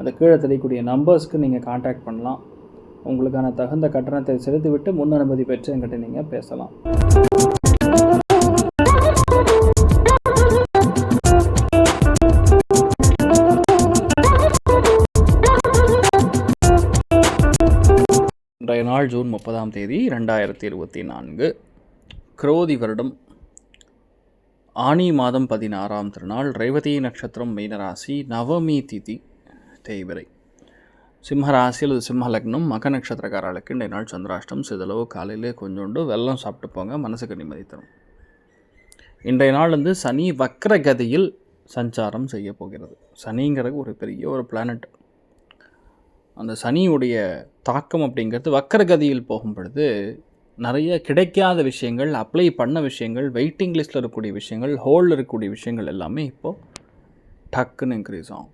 அந்த கீழே தெரியக்கூடிய நம்பர்ஸ்க்கு நீங்கள் காண்டாக்ட் பண்ணலாம். உங்களுக்கான தகுந்த கட்டணத்தை செலுத்திவிட்டு முன் அனுமதி பெற்று என்கிட்ட நீங்கள் பேசலாம். இன்றைய நாள் ஜூன் முப்பதாம் தேதி ரெண்டாயிரத்தி இருபத்தி நான்கு. குரோதி வருடம். ஆனி மாதம் பதினாறாம் திருநாள் ரேவதி நட்சத்திரம் மீனராசி நவமி திதி. தேய்பிரை சிம்ம ராசி அல்லது சிம்ம லக்னம் மக நட்சத்திரக்காரர்களுக்கு இன்றைய நாள் சந்திராஷ்டம் சிதளவு காலையிலே கொஞ்சோண்டு வெள்ளம் சாப்பிட்டு போங்க மனசுக்கு நிம்மதி தரும் இன்றைய நாள் வந்து சனி வக்ரகதியில் சஞ்சாரம் செய்ய போகிறது. சனிங்கிறது ஒரு பெரிய ஒரு பிளானட் அந்த சனியுடைய தாக்கம் அப்படிங்கிறது வக்கரகதியில் போகும் பொழுது நிறைய கிடைக்காத விஷயங்கள் அப்ளை பண்ண விஷயங்கள் வெயிட்டிங் லிஸ்ட்டில் இருக்கக்கூடிய விஷயங்கள் ஹோல்டில் இருக்கக்கூடிய விஷயங்கள் எல்லாமே இப்போது டக்குன்னு இன்க்ரீஸ் ஆகும்.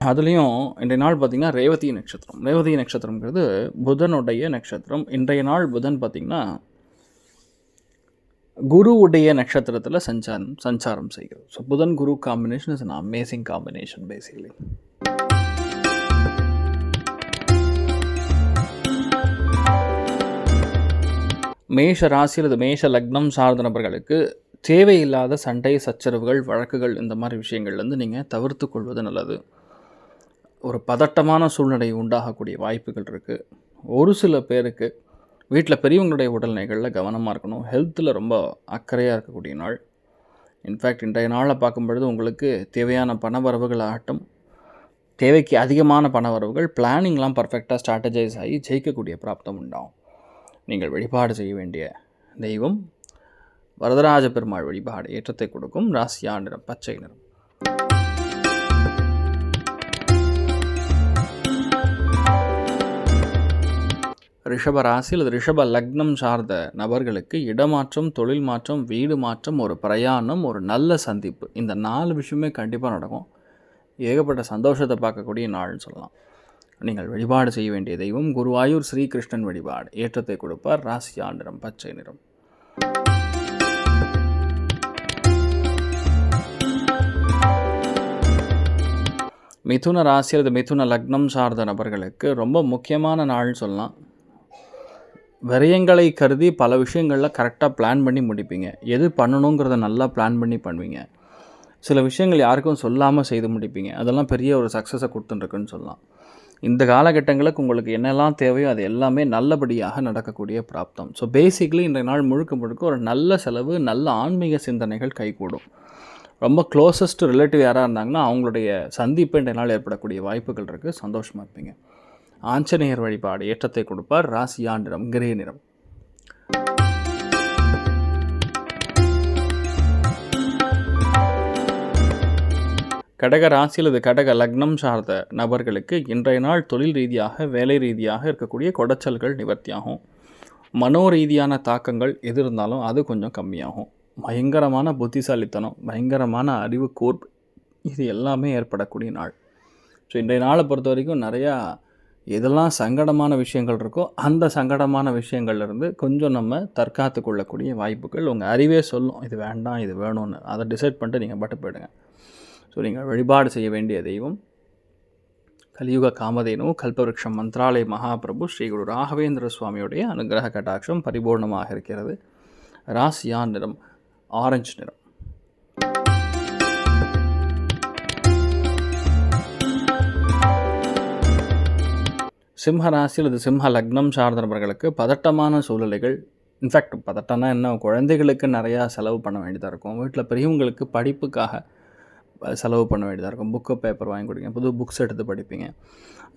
அதுலேயும் இன்றைய நாள் பார்த்திங்கன்னா ரேவதி நட்சத்திரம். ரேவதி நட்சத்திரங்கிறது புதனுடைய நட்சத்திரம். இன்றைய நாள் புதன் பார்த்திங்கன்னா குருவுடைய நட்சத்திரத்தில் சஞ்சாரம் சஞ்சாரம் செய்கிறது ஸோ புதன் குரு combination is an amazing combination basically மேஷ ராசி அல்லது மேஷ லக்னம் சார்ந்த நபர்களுக்கு தேவையில்லாத சண்டை சச்சரவுகள் வழக்குகள் இந்த மாதிரி விஷயங்கள்லேருந்து நீங்கள் தவிர்த்து கொள்வது நல்லது. ஒரு பதட்டமான சூழ்நிலை உண்டாகக்கூடிய வாய்ப்புகள் இருக்குது ஒரு சில பேருக்கு வீட்டில் பெரியவங்களுடைய உடல்நிலைகளில் கவனமாக இருக்கணும். ஹெல்த்தில் ரொம்ப அக்கறையாக இருக்கக்கூடிய நாள். இன்ஃபேக்ட் இன்றைய நாளை பார்க்கும்பொழுது உங்களுக்கு தேவையான பண வரவுகள் ஆகட்டும். தேவைக்கு அதிகமான பண வரவுகள் பிளானிங்லாம் பர்ஃபெக்டாக ஸ்ட்ராட்டஜைஸ் ஆகி ஜெயிக்கக்கூடிய பிராப்தம் உண்டாகும். நீங்கள் வழிபாடு செய்ய வேண்டிய தெய்வம் வரதராஜ பெருமாள் வழிபாடு ஏற்றத்தை கொடுக்கும். ராசியா நிறம் பச்சை நிறம். ரிஷப ராசி அல்லது ரிஷப லக்னம் சார்ந்த நபர்களுக்கு இடமாற்றம் தொழில் மாற்றம் வீடு மாற்றம் ஒரு பிரயாணம் ஒரு நல்ல சந்திப்பு. இந்த நாலு விஷயமே கண்டிப்பாக நடக்கும். ஏகப்பட்ட சந்தோஷத்தை பார்க்கக்கூடிய நாள்னு சொல்லலாம். நீங்கள் வழிபாடு செய்ய வேண்டிய தெய்வம் குருவாயூர் ஸ்ரீகிருஷ்ணன் வழிபாடு. ஏற்றத்தை கொடுப்பார் ராசி ஆண்டிடம் பச்சை நிறம். மிதுன ராசி அல்லது மிதுன லக்னம் சார்ந்த நபர்களுக்கு ரொம்ப முக்கியமான நாள்னு சொல்லலாம். விரயங்களை கருதி பல விஷயங்களில் கரெக்டாக பிளான் பண்ணி முடிப்பீங்க. எது பண்ணணுங்கிறத நல்லா பிளான் பண்ணி பண்ணுவீங்க. சில விஷயங்கள் யாருக்கும் சொல்லாமல் செய்து முடிப்பீங்க. அதெல்லாம் பெரிய ஒரு சக்ஸஸை கொடுத்துட்டுருக்குன்னு சொல்லலாம். இந்த காலகட்டங்களுக்கு உங்களுக்கு என்னெல்லாம் தேவையோ அது எல்லாமே நல்லபடியாக நடக்கக்கூடிய பிராப்தம். ஸோ பேசிக்லி இன்றைய நாள் முழுக்க முழுக்க ஒரு நல்ல செலவு நல்ல ஆன்மீக சிந்தனைகள் கைகூடும். ரொம்ப க்ளோசஸ்ட் ரிலேட்டிவ் யாராக இருந்தாங்கன்னா அவங்களுடைய சந்திப்பு இன்றைய நாள் ஏற்படக்கூடிய வாய்ப்புகள் இருக்குது சந்தோஷமாக இருப்பீங்க. ஆஞ்சநேயர் வழிபாடு ஏற்றத்தை கொடுப்பார். ராசியா நிறம் கிரே நிறம். கடக ராசி அல்லது கடக லக்னம் சார்ந்த நபர்களுக்கு இன்றைய நாள் தொழில் ரீதியாக வேலை ரீதியாக இருக்கக்கூடிய குடைச்சல்கள் நிவர்த்தியாகும். மனோ ரீதியான தாக்கங்கள் எது இருந்தாலும் அது கொஞ்சம் கம்மியாகும். பயங்கரமான புத்திசாலித்தனம் பயங்கரமான அறிவு கூர்ப்பு இது எல்லாமே ஏற்படக்கூடிய நாள். ஸோ இன்றைய நாளை பொறுத்த வரைக்கும் நிறையா எதெல்லாம் சங்கடமான விஷயங்கள் இருக்கோ அந்த சங்கடமான விஷயங்கள்லேருந்து கொஞ்சம் நம்ம தற்காத்து கொள்ளக்கூடிய வாய்ப்புகள் உங்கள் அறிவே சொல்லும். இது வேண்டாம் இது வேணும்னு. அதை டிசைட் பண்ணிட்டு நீங்கள் பட்டு போயிடுங்க. ஸோ நீங்கள் வழிபாடு செய்ய வேண்டிய தெய்வம் கலியுக காமதேனும் கல்பவருஷம் மந்த்ராலய மகாபிரபு ஸ்ரீ குரு ராகவேந்திர சுவாமியுடைய அனுகிரக கட்டாட்சம் பரிபூர்ணமாக இருக்கிறது. ராசியா நிறம் ஆரஞ்சு நிறம். சிம்ம ராசி அல்லது சிம்ம லக்னம் சார்ந்த நபர்களுக்கு பதட்டமான சூழ்நிலைகள் இன்ஃபேக்ட் பதட்டம்னா என்ன? குழந்தைகளுக்கு நிறையா செலவு பண்ண வேண்டியதாக இருக்கும். வீட்டில் பெரியவங்களுக்கு படிப்புக்காக செலவு பண்ண வேண்டியதாக இருக்கும். புக்கு பேப்பர் வாங்கி கொடுங்க. புது புக்ஸ் எடுத்து படிப்பீங்க.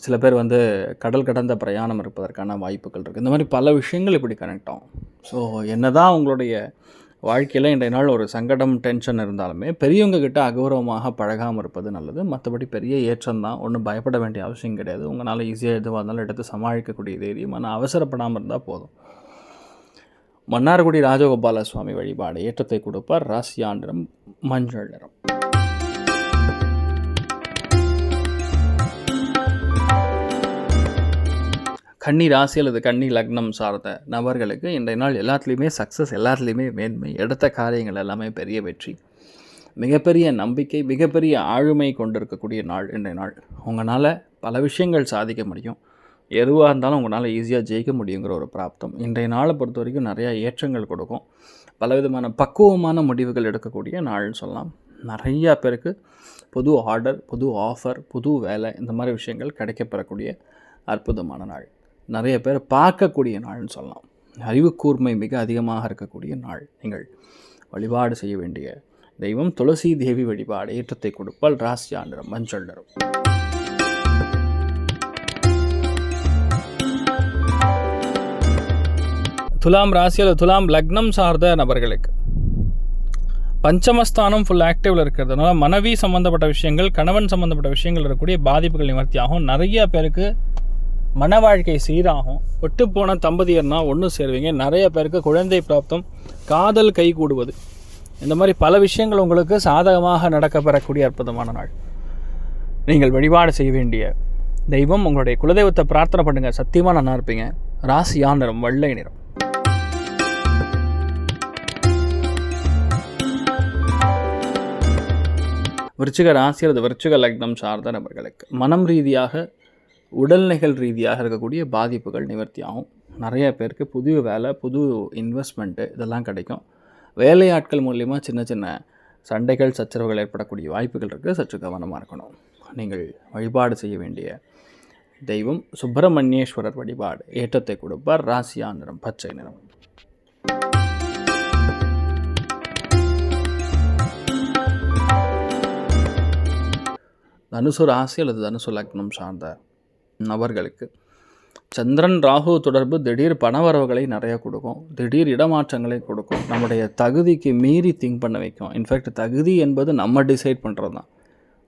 சில பேர் வந்து கடல் கடந்த பிரயாணம் இருப்பதற்கான வாய்ப்புகள் இருக்குது இந்த மாதிரி பல விஷயங்கள் இப்படி கனெக்ட் ஆகும். ஸோ என்ன தான் உங்களுடைய வாழ்க்கையில் இன்றைய நாள் ஒரு சங்கடம் டென்ஷன் இருந்தாலுமே பெரியவங்க கிட்ட அகௌரவமாக பழகாமல் இருப்பது நல்லது. மற்றபடி பெரிய ஏற்றம் தான். ஒன்றும் பயப்பட வேண்டிய அவசியம் கிடையாது. உங்களால் ஈஸியாக எதுவாக இருந்தாலும் எடுத்து சமாளிக்கக்கூடிய தைரியம். ஆனால் அவசரப்படாமல் இருந்தால் போதும். மன்னார்குடி ராஜகோபால சுவாமி வழிபாடு ஏற்றத்தை கொடுப்பார். ராசியாண்டிரம் மஞ்சள் நிறம். கன்னி ராசி அல்லது கன்னி லக்னம் சார்ந்த நபர்களுக்கு இன்றைய நாள் எல்லாத்துலேயுமே சக்ஸஸ் எல்லாத்துலேயுமே மேன்மை எடுத்த காரியங்கள் எல்லாமே பெரிய வெற்றி. மிகப்பெரிய நம்பிக்கை மிகப்பெரிய ஆளுமை கொண்டிருக்கக்கூடிய நாள் இன்றைய நாள். உங்களால் பல விஷயங்கள் சாதிக்க முடியும். எதுவாக இருந்தாலும் உங்களால் ஈஸியாக ஜெயிக்க முடியுங்கிற ஒரு பிராப்தம். இன்றைய நாளை பொறுத்த வரைக்கும் நிறையா ஏற்றங்கள் கொடுக்கும். பலவிதமான பக்குவமான முடிவுகள் எடுக்கக்கூடிய நாள்னு சொல்லலாம். நிறையா பேருக்கு புது ஆர்டர் புது ஆஃபர் புது வேலை இந்த மாதிரி விஷயங்கள் கிடைக்கப்பெறக்கூடிய அற்புதமான நாள். நிறைய பேர் பார்க்கக்கூடிய நாள்னு சொல்லலாம். அறிவு கூர்மை மிக அதிகமாக இருக்கக்கூடிய நாள். நீங்கள் வழிபாடு செய்ய வேண்டிய தெய்வம் துளசி தேவி வழிபாடு ஏற்றத்தை கொடுப்பால் ராசி ஆண்டிரம் மஞ்சள் நிறம். துலாம் ராசி அல்லது துலாம் லக்னம் சார்ந்த நபர்களுக்கு. பஞ்சமஸ்தானம் ஃபுல் ஆக்டிவில் இருக்கிறதுனால மனைவி சம்மந்தப்பட்ட விஷயங்கள் கணவன் சம்மந்தப்பட்ட விஷயங்கள் இருக்கக்கூடிய பாதிப்புகள் நிவர்த்தி ஆகும் நிறைய பேருக்கு மன வாழ்க்கை சீராகும். ஒட்டுப்போன போன தம்பதியர்னா ஒன்று சேருவீங்க. நிறைய பேருக்கு குழந்தை பிராப்தம் காதல் கை கூடுவது. இந்த மாதிரி பல விஷயங்கள் உங்களுக்கு சாதகமாக நடக்கப்பெறக்கூடிய அற்புதமான நாள். நீங்கள் வழிபாடு செய்ய வேண்டிய தெய்வம் உங்களுடைய குலதெய்வத்தை பிரார்த்தனை பண்ணுங்கள் சத்தியமாக நல்லா இருப்பீங்க. ராசியா நிறம் வெள்ளை நிறம். விருச்சிக ராசி அல்லது விருச்சிக லக்னம் சார்ந்த நபர்களுக்கு மனம் ரீதியாக உடல்நிகள் ரீதியாக இருக்கக்கூடிய பாதிப்புகள் நிவர்த்தி ஆகும் நிறைய பேருக்கு புது வேலை புது இன்வெஸ்ட்மெண்ட்டு இதெல்லாம் கிடைக்கும். வேலையாட்கள் மூலிமா சின்ன சின்ன சண்டைகள் சச்சரவுகள் ஏற்படக்கூடிய வாய்ப்புகள் இருக்குது சற்று கவனமாக இருக்கணும். நீங்கள் வழிபாடு செய்ய வேண்டிய தெய்வம் சுப்பிரமணியேஸ்வரர் வழிபாடு. ஏற்றத்தை கொடுப்பார். ராசியா நிறம் பச்சை நிறம். தனுசு ராசி அல்லது தனுசு லக்னம் சார்ந்த நபர்களுக்கு. சந்திரன் ராகு தொடர்பு திடீர் பணவரவுகளை நிறைய கொடுக்கும். திடீர் இடமாற்றங்களை கொடுக்கும். நம்முடைய தகுதிக்கு மீறி திங்க் பண்ண வைக்கும். இன்ஃபேக்ட் தகுதி என்பது நம்ம டிசைட் பண்ணுறது தான்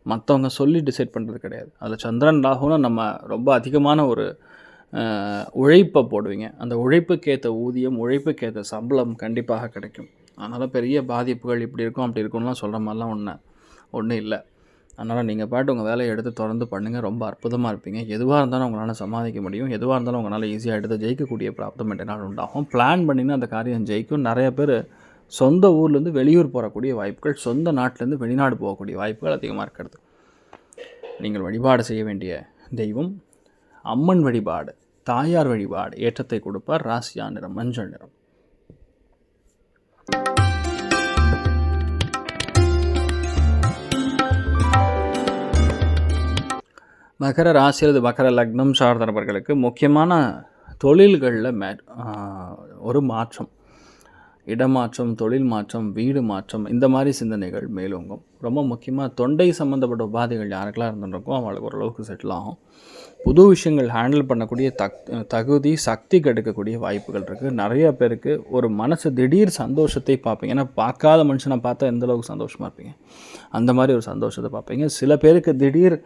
மற்றவங்க சொல்லி டிசைட் பண்ணுறது கிடையாது. அதில் சந்திரன் ராகுனா நம்ம ரொம்ப அதிகமான ஒரு உழைப்பை போடுவீங்க. அந்த உழைப்புக்கேற்ற ஊதியம் உழைப்புக்கேற்ற சம்பளம் கண்டிப்பாக கிடைக்கும். அதனால் பெரிய பாதிப்புகள் இப்படி இருக்கும் அப்படி இருக்கும்லாம் சொல்கிற மாதிரிலாம் ஒன்று ஒன்றும் இல்லை. அதனால் நீங்கள் பாட்டு உங்கள் வேலையை எடுத்து தொடர்ந்து பண்ணுங்கள் ரொம்ப அற்புதமாக இருப்பீங்க. எதுவாக இருந்தாலும் உங்களால் சமாளிக்க முடியும். எதுவாக இருந்தாலும் உங்களால் ஈஸியாக எடுத்து ஜெயிக்கக்கூடிய பிராப்தம் என்ற உண்டாகும். பிளான் பண்ணினா அந்த காரியம் ஜெயிக்கும். நிறைய பேர் சொந்த ஊர்லேருந்து வெளியூர் போகக்கூடிய வாய்ப்புகள் சொந்த நாட்டிலேருந்து வெளிநாடு போகக்கூடிய வாய்ப்புகள் அதிகமாக இருக்கிறது. நீங்கள் வழிபாடு செய்ய வேண்டிய தெய்வம் அம்மன் வழிபாடு தாயார் வழிபாடு ஏற்றத்தை கொடுப்பார். ராசியா நிறம் மஞ்சள் நிறம். மகர ராசி அல்லது மகர லக்னம் சார்ந்த நபர்களுக்கு முக்கியமான தொழில்களில் மே ஒரு மாற்றம். இடமாற்றம் தொழில் மாற்றம் வீடு மாற்றம் இந்த மாதிரி சிந்தனைகள் மேலோங்கும். ரொம்ப முக்கியமாக தொண்டை சம்மந்தப்பட்ட உபாதைகள் யாருக்கெல்லாம் இருந்துருக்கோ அவங்களுக்கு ஓரளவுக்கு செட்டில் ஆகும். புது விஷயங்கள் ஹேண்டில் பண்ணக்கூடிய தக் தகுதி சக்தி கெடுக்கக்கூடிய வாய்ப்புகள் இருக்குது நிறைய பேருக்கு ஒரு மனசு திடீர் சந்தோஷத்தை பார்ப்பீங்க. ஏன்னா பார்க்காத மனுஷனை பார்த்தா எந்தளவுக்கு சந்தோஷமாக இருப்பீங்க? அந்த மாதிரி ஒரு சந்தோஷத்தை பார்ப்பீங்க. சில பேருக்கு திடீர்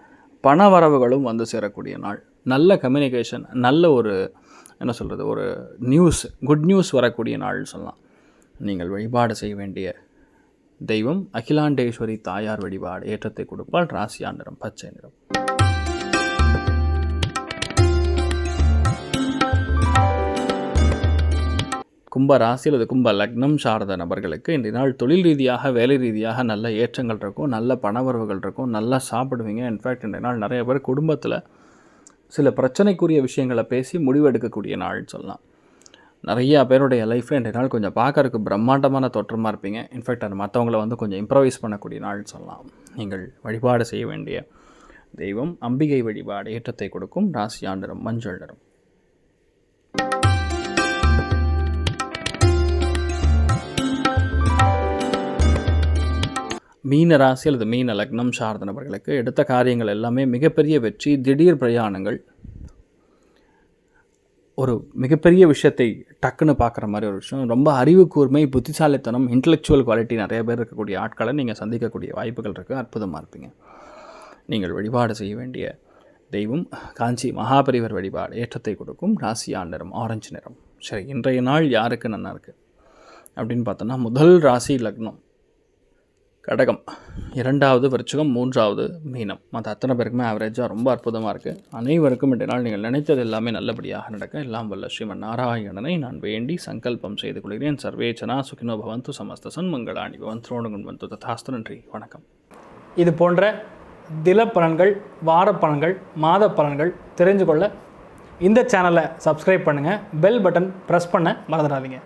பண வரவுகளும் வந்து சேரக்கூடிய நாள். நல்ல கம்யூனிகேஷன் நல்ல ஒரு என்ன சொல்கிறது ஒரு நியூஸ் குட் நியூஸ் வரக்கூடிய நாள்னு சொல்லலாம். நீங்கள் வழிபாடு செய்ய வேண்டிய தெய்வம் அகிலாண்டேஸ்வரி தாயார் வழிபாடு ஏற்றத்தை கொடுப்பால் ராசியா நிறம் பச்சை நிறம். கும்ப ராசி அல்லது கும்ப லக்னம் சார்ந்த நபர்களுக்கு இன்றைய நாள் தொழில் ரீதியாக வேலை ரீதியாக நல்ல ஏற்றங்கள் இருக்கும் நல்ல பணவரவுகள் இருக்கும் நல்லா சாப்பிடுவீங்க. இன்ஃபேக்ட் இன்றைய நாள் நிறைய பேர் குடும்பத்தில் சில பிரச்சனைக்குரிய விஷயங்களை பேசி முடிவெடுக்கக்கூடிய நாள்னு சொல்லலாம். நிறையா பேருடைய லைஃப்பில் இன்றைய நாள் கொஞ்சம் பார்க்கறதுக்கு பிரம்மாண்டமான தோற்றமாக இருப்பீங்க. இன்ஃபேக்ட் அது மற்றவங்கள வந்து கொஞ்சம் இம்ப்ரவைஸ் பண்ணக்கூடிய நாள்னு சொல்லலாம். நீங்கள் வழிபாடு செய்ய வேண்டிய தெய்வம் அம்பிகை வழிபாடு ஏற்றத்தை கொடுக்கும் ராசி ஆண்டிரம் மஞ்சள் நிறம். மீன ராசி அல்லது மீன லக்னம் சார்ந்த நபர்களுக்கு எடுத்த காரியங்கள் எல்லாமே மிகப்பெரிய வெற்றி திடீர் பிரயாணங்கள். ஒரு மிகப்பெரிய விஷயத்தை டக்குன்னு பார்க்குற மாதிரி ஒரு விஷயம். ரொம்ப அறிவு கூர்மை புத்திசாலித்தனம் இன்டெலெக்சுவல் குவாலிட்டி நிறைய பேர் இருக்கக்கூடிய ஆட்களை நீங்கள் சந்திக்கக்கூடிய வாய்ப்புகள் இருக்குது அற்புதமாக இருப்பீங்க. நீங்கள் வழிபாடு செய்ய வேண்டிய தெய்வம் காஞ்சி மகாபரிவர் வழிபாடு ஏற்றத்தை கொடுக்கும். ராசியான் நிறம் ஆரஞ்சு நிறம். சரி இன்றைய நாள் யாருக்கு நல்லா இருக்குது அப்படின்னு பார்த்தோன்னா முதல் ராசி லக்னம். கடகம். இரண்டாவது விருச்சிகம் மூன்றாவது மீனம். மற்ற அத்தனை பேருக்குமே ஆவரேஜாக ரொம்ப அற்புதமாக இருக்குது அனைவருக்கும் இன்றைய நாள் நீங்கள் நினைத்தது எல்லாமே நல்லபடியாக நடக்க. எல்லாம் வல்ல ஸ்ரீமன் நாராயணனை நான் வேண்டி சங்கல்பம் செய்து கொள்கிறேன். சர்வேச்சனா சுகினோ பவந்து சமஸ்த சன்மங்களாணி பவன் துரோணுகுன் வந்து ததாஸ்து நன்றி. வணக்கம். இது போன்ற தில பலன்கள் வார பலன்கள் மாத பலன்கள் தெரிஞ்சு கொள்ள இந்த சேனலை சப்ஸ்கிரைப் பண்ணுங்கள் பெல் பட்டன் ப்ரெஸ் பண்ண மறந்துடாதீங்க.